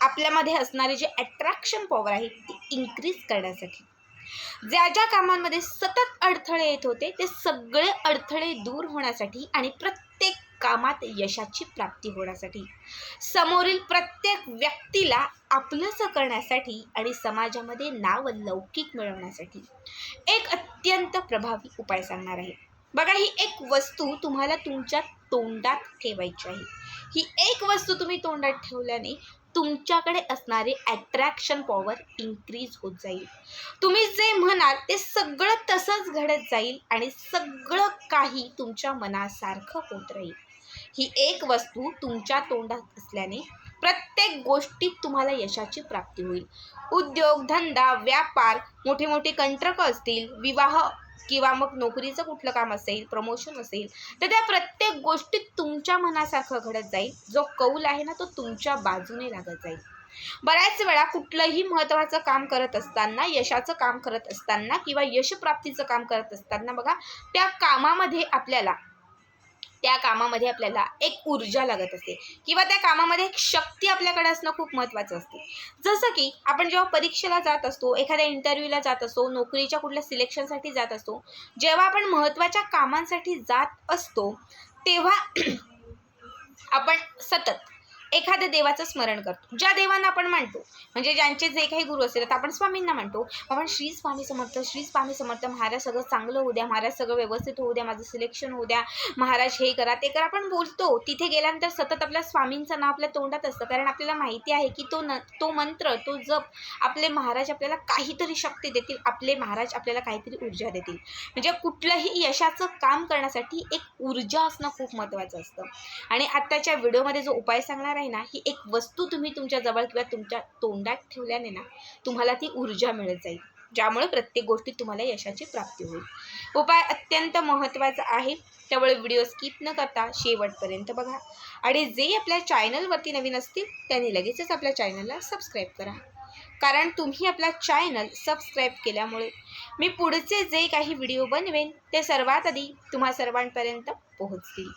आपल्यामध्ये असणारे जे अट्रॅक्शन पॉवर आहे ती इन्क्रीज करण्यासाठी. ज्या ज्या कामांमध्ये सतत अडथळे येत होते ते सगळे अडथळे दूर होण्यासाठी आणि प्रत्येक कामात यशाची प्राप्ती होण्यासाठी. समोरील प्रत्येक व्यक्तीला आपलंसं करण्यासाठी आणि समाजामध्ये नाव लौकिक मिळवण्यासाठी एक अत्यंत प्रभावी उपाय सांगणार आहे. बघा ही एक वस्तू तुम्हाला तुमच्या तोंडात ठेवायची आहे. ही एक वस्तू तुम्ही तोंडात ठेवल्याने तुमच्याकडे असणारे अट्रॅक्शन पॉवर इन्क्रीज होत जाईल. तुम्ही जे म्हणाल ते सगळं तसंच घडत जाईल आणि सगळं काही तुमच्या मनासारखं होत राहील. ही एक वस्तू तुमच्या तोंडात असल्याने प्रत्येक गोष्टीत तुम्हाला यशाची प्राप्ती होईल. उद्योग धंदा व्यापार मोठे मोठे कंत्रक असतील विवाह किंवा मग नोकरीचं कुठलं काम असेल प्रमोशन असेल तर त्या प्रत्येक गोष्टीत तुमच्या मनासारखं घडत जाईल. जो कौल आहे ना तो तुमच्या बाजूने लागत जाईल. बऱ्याच वेळा कुठलंही महत्त्वाचं काम करत असताना यशाचं काम करत असताना किंवा यशप्राप्तीचं काम करत असताना बघा त्या कामामध्ये आपल्याला त्या कामामध्ये आपल्याला एक ऊर्जा लागत असते. किंवा त्या कामामध्ये एक शक्ती आपल्याकडे असणं खूप महत्त्वाचं असते. जसं की आपण जेव्हा परीक्षेला जात असतो एखाद्या इंटरव्ह्यूला जात असतो नोकरीच्या कुठल्या सिलेक्शनसाठी जात असतो जेव्हा आपण महत्त्वाच्या कामांसाठी जात असतो तेव्हा आपण सतत एखाद्या देवाचं स्मरण करतो. ज्या देवांना आपण मानतो म्हणजे ज्यांचे जे काही गुरु असेल तर आपण स्वामींना म्हणतो आपण श्री स्वामी समर्थ श्री स्वामी समर्थ महाराज सगळं चांगलं होऊ द्या महाराज सगळं व्यवस्थित होऊ द्या माझं सिलेक्शन होऊ द्या महाराज हे करा ते करा. आपण बोलतो तिथे गेल्यानंतर सतत आपल्या स्वामींचं नाव आपल्या तोंडात असतं. कारण आपल्याला माहिती आहे की तो न तो मंत्र तो जप आपले महाराज आपल्याला काहीतरी शक्ती देतील आपले महाराज आपल्याला काहीतरी ऊर्जा देतील. म्हणजे कुठलंही यशाचं काम करण्यासाठी एक ऊर्जा असणं खूप महत्त्वाचं असतं. आणि आत्ताच्या व्हिडिओमध्ये जो उपाय सांगणार आहे ना ही एक वस्तू तुम्ही तुमच्या जवळ किंवा तुमच्या तोंडात ठेवल्याने ना तुम्हाला ती ऊर्जा मिळत जाईल. ज्यामुळे प्रत्येक गोष्टीत तुम्हाला यशाची प्राप्ती होईल. उपाय अत्यंत महत्त्वाचा आहे. त्यामुळे व्हिडिओ स्किप न करता शेवटपर्यंत बघा. आणि जे आपल्या चॅनलवरती नवीन असतील त्यांनी लगेचच आपल्या चॅनलला सबस्क्राईब करा. कारण तुम्ही आपला चॅनल सबस्क्राईब केल्यामुळे मी पुढचे जे काही व्हिडिओ बनवेन ते सर्वात आधी तुम्हा सर्वांपर्यंत पोहोचतील.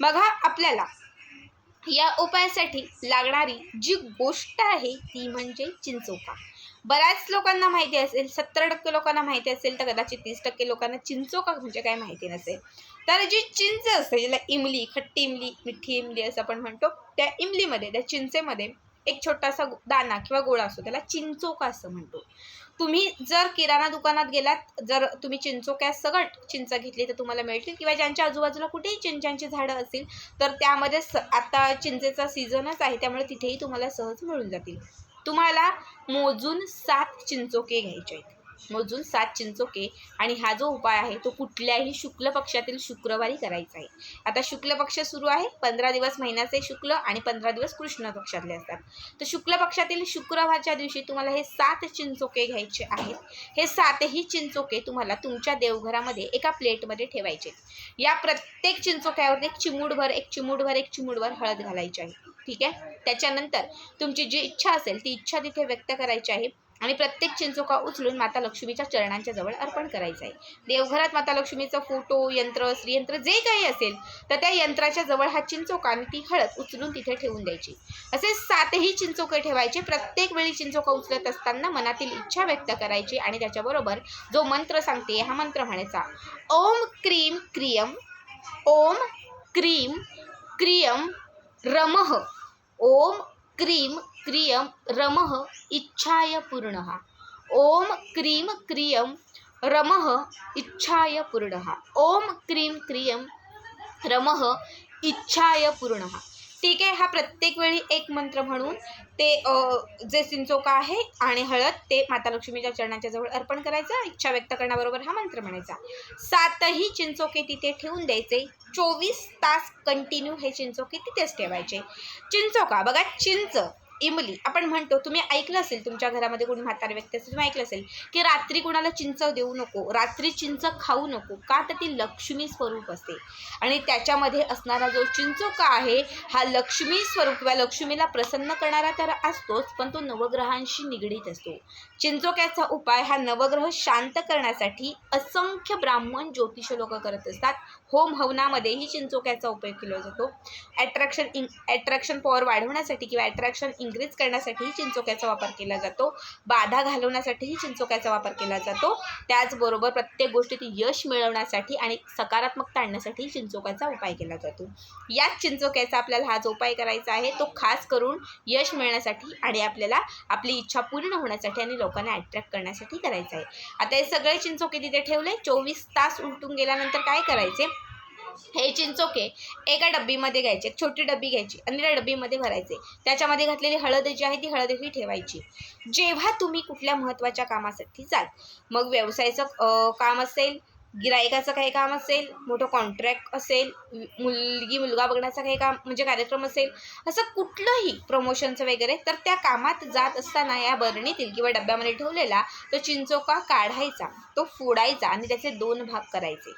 बघा आपल्याला या उपायासाठी लागणारी जी गोष्ट आहे ती म्हणजे चिंचोका. बऱ्याच लोकांना माहिती असेल सत्तर टक्के लोकांना माहिती असेल तर कदाचित तीस टक्के लोकांना चिंचोका म्हणजे काय माहिती नसेल. तर जी चिंच असते ज्याला इमली खट्टी इमली मिठी इमली असं आपण म्हणतो त्या इमलीमध्ये त्या चिंचेमध्ये एक छोटासा दाना किंवा गोळा असतो त्याला चिंचोका असं म्हणतो. तुम्ही जर किराणा दुकानात गेलात जर तुम्ही चिंचोक्या सगट चिंच घेतली तर तुम्हाला मिळतील. किंवा ज्यांच्या आजूबाजूला कुठेही चिंचांची झाडं असतील तर त्यामध्ये स आता चिंचेचा सीझनच आहे त्यामुळे तिथेही तुम्हाला सहज मिळून जातील. तुम्हाला मोजून सात चिंचोके घ्यायचे आहेत. मोजून सात चिंचोके आणि हा जो उपाय आहे तो कुठल्याही शुक्ल पक्षातील शुक्रवारी करायचा आहे. आता शुक्ल पक्ष सुरू आहे पंधरा दिवस महिन्याचे शुक्ल आणि पंधरा दिवस कृष्ण पक्षातले असतात. तर शुक्ल पक्षातील शुक्रवारच्या दिवशी तुम्हाला हे सात चिंचोके घ्यायचे आहेत. हे सातही चिंचोके तुम्हाला तुमच्या देवघरामध्ये एका प्लेटमध्ये ठेवायचे या प्रत्येक चिंचोक्यावर एक चिमूडभर एक चिमूडभर एक चिमूडभर हळद घालायची आहे. ठीक आहे? त्याच्यानंतर तुमची जी इच्छा असेल ती इच्छा तिथे व्यक्त करायची आहे. आणि प्रत्येक चिंचोका उचलून माता लक्ष्मीच्या चरणांच्या जवळ अर्पण करायचं आहे. देवघरात माता लक्ष्मीचा फोटो यंत्र श्रीयंत्र जे काही असेल तर त्या यंत्राच्या जवळ हा चिंचोका आणि ती हळद उचलून तिथे ठेवून द्यायची. असे सातही चिंचोके ठेवायचे. प्रत्येक वेळी चिंचोका उचलत असताना मनातील इच्छा व्यक्त करायची आणि त्याच्याबरोबर जो मंत्र सांगते हा मंत्र म्हणायचा ओम क्रीम क्रियम ओम क्रीम क्रियम रमः ओम क्रीम क्रियम रमः इच्छाय पूर्णः ओम क्रीम क्रियम रमः इच्छाय पूर्णः ओम क्रीम क्रियम रमः इच्छाय पूर्णः ठीक आहे हा प्रत्येक वेळी एक मंत्र म्हणून ते जे चिंचोका आहे आणि हळद ते माता लक्ष्मीच्या चरणाच्या जवळ अर्पण करायचं इच्छा व्यक्त करण्याबरोबर हा मंत्र म्हणायचा. सातही चिंचोके तिथे ठेवून द्यायचे चोवीस तास कंटिन्यू हे चिंचोके तिथेच ठेवायचे. चिंचोका बघा चिंच. इमली. आपण म्हणतो तुम्ही ऐकलं असेल तुमच्या घरामध्ये कोणी म्हातारी व्यक्ती असेल तुम्ही ऐकलं असेल की रात्री कोणाला चिंच देऊ नको रात्री चिंच खाऊ नको का तर ती लक्ष्मी स्वरूप असते. आणि त्याच्यामध्ये असणारा जो चिंचोका आहे हा लक्ष्मी स्वरूप किंवा लक्ष्मीला प्रसन्न करणारा तर असतोच पण तो नवग्रहांशी निगडीत असतो. चिंचोक्याचा उपाय हा नवग्रह शांत करण्यासाठी असंख्य ब्राह्मण ज्योतिष लोक करत असतात. होम हवनामध्येही चिंचोक्याचा उपयोग केला जातो. ॲट्रॅक्शन इन ॲट्रॅक्शन पॉवर वाढवण्यासाठी किंवा ॲट्रॅक्शन इन्क्रीज करण्यासाठीही चिंचोक्याचा वापर केला जातो बाधा घालवण्यासाठीही चिंचोक्याचा वापर केला जातो त्याचबरोबर प्रत्येक गोष्टीत यश मिळवण्यासाठी आणि सकारात्मकता आणण्यासाठी चिंचोक्याचा उपाय केला जातो याच चिंचोक्याचा आपल्याला हा जो उपाय करायचा आहे तो खास करून यश मिळण्यासाठी आणि आपल्याला आपली इच्छा पूर्ण होण्यासाठी आणि लोकांना अट्रॅक्ट करण्यासाठी करायचं आहे आता हे सगळे चिंचोके तिथे ठेवले चोवीस तास उलटून गेल्यानंतर काय करायचे हे चिंचोके एका डब्बीमध्ये घ्यायचे एक छोटी डब्बी घ्यायची आणि त्या डब्बीमध्ये भरायचे. त्याच्यामध्ये घातलेली हळद जी आहे ती हळदही ठेवायची. जेव्हा तुम्ही कुठल्या महत्त्वाच्या कामासाठी जाल मग व्यवसायाचं काम असेल गिरायकाचं काही काम असेल मोठं कॉन्ट्रॅक्ट असेल मुलगी मुलगा बघण्याचं काही काम म्हणजे कार्यक्रम असेल असं कुठलंही प्रमोशनचं वगैरे तर त्या कामात जात असताना या बरणीतील किंवा डब्यामध्ये ठेवलेला तो चिंचोका काढायचा तो फोडायचा आणि त्याचे दोन भाग करायचे.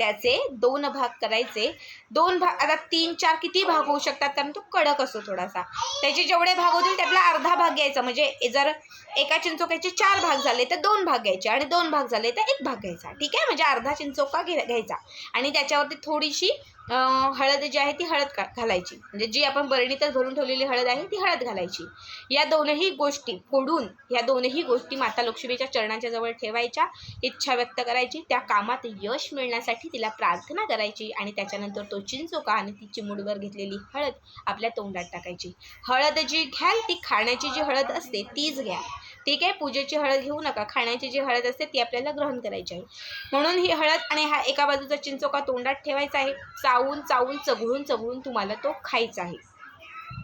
त्याचे दोन भाग करायचे. दोन भाग आता तीन चार किती भाग होऊ शकतात? कारण तो कडक असतो थोडासा. त्याचे जेवढे भाग होतील त्यातला अर्धा भाग घ्यायचा. म्हणजे जर एका चिंचोक्याचे चार भाग झाले तर दोन भाग घ्यायचे. आणि दोन भाग झाले तर एक भाग घ्यायचा. ठीक आहे? म्हणजे अर्धा चिंचोका घे घ्यायचा. आणि त्याच्यावरती थोडीशी हळद जी आहे ती हळद का घालायची. म्हणजे जी आपण बरणीतच भरून ठेवलेली हळद आहे ती हळद घालायची. या दोनही गोष्टी फोडून या दोनही गोष्टी माता लक्ष्मीच्या चरणाच्या जवळ ठेवायच्या इच्छा व्यक्त करायची त्या कामात यश मिळण्यासाठी तिला प्रार्थना करायची आणि त्याच्यानंतर तो चिंचोका आणि ती चिमुडवर घेतलेली हळद आपल्या तोंडात टाकायची. हळद जी घ्याल ती खाण्याची जी हळद असते तीच घ्या. ठीक आहे? पूजेची हळद घेऊ नका. खाण्याची जी हळद असते ती आपल्याला ग्रहण करायची आहे. म्हणून ही हळद आणि हा एका बाजूचा चिंचोका तोंडात ठेवायचा आहे. चावून चावून चघळून चघळून तुम्हाला तो खायचा आहे.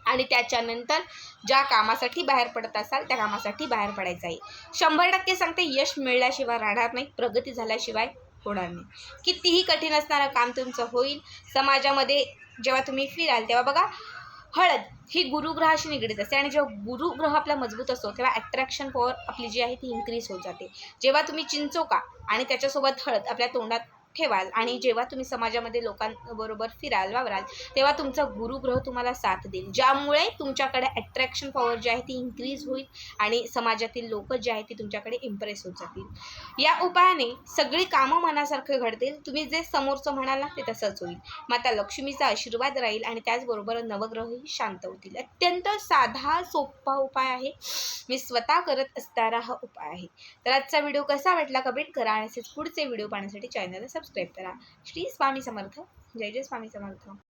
आणि त्याच्यानंतर ज्या कामासाठी बाहेर पडत असाल त्या कामासाठी बाहेर पडायचं आहे. शंभर टक्के सांगते यश मिळल्याशिवाय राहणार नाही प्रगती झाल्याशिवाय होणार नाही. कितीही कठीण असणारं काम तुमचं होईल. समाजामध्ये जेव्हा तुम्ही फिराल तेव्हा बघा हळद ही गुरुग्रहाशी निगडीत असते आणि जेव्हा गुरुग्रह आपला मजबूत असतो तेव्हा अट्रॅक्शन पॉवर आपली जी आहे ती इन्क्रीज होत जाते. जेव्हा तुम्ही चिंचोका आणि त्याच्यासोबत हळद आपल्या तोंडात ठेवाल आणि जेव्हा तुम्ही समाजामध्ये लोकांबरोबर फिराल वावराल तेव्हा तुमचा गुरुग्रह तुम्हाला साथ देईल. ज्यामुळे तुमच्याकडे अट्रॅक्शन पॉवर जी आहे ती इन्क्रीज होईल आणि समाजातील लोक जे आहेत ती तुमच्याकडे इम्प्रेस होत जातील. या उपायाने सगळी कामं मनासारखं घडतील. तुम्ही जे समोरचं म्हणाल ना ते तसंच होईल. माता लक्ष्मीचा आशीर्वाद राहील आणि त्याचबरोबर नवग्रहही शांत होतील. अत्यंत साधा सोपा उपाय आहे. मी स्वतः करत असणारा हा उपाय आहे. तर आजचा व्हिडिओ कसा वाटला? कमेंट करा आणि असेच पुढचे व्हिडिओ पाहण्यासाठी चॅनलला सबस्क्राईब करा. श्री स्वामी समर्थ. जय जय स्वामी समर्थ.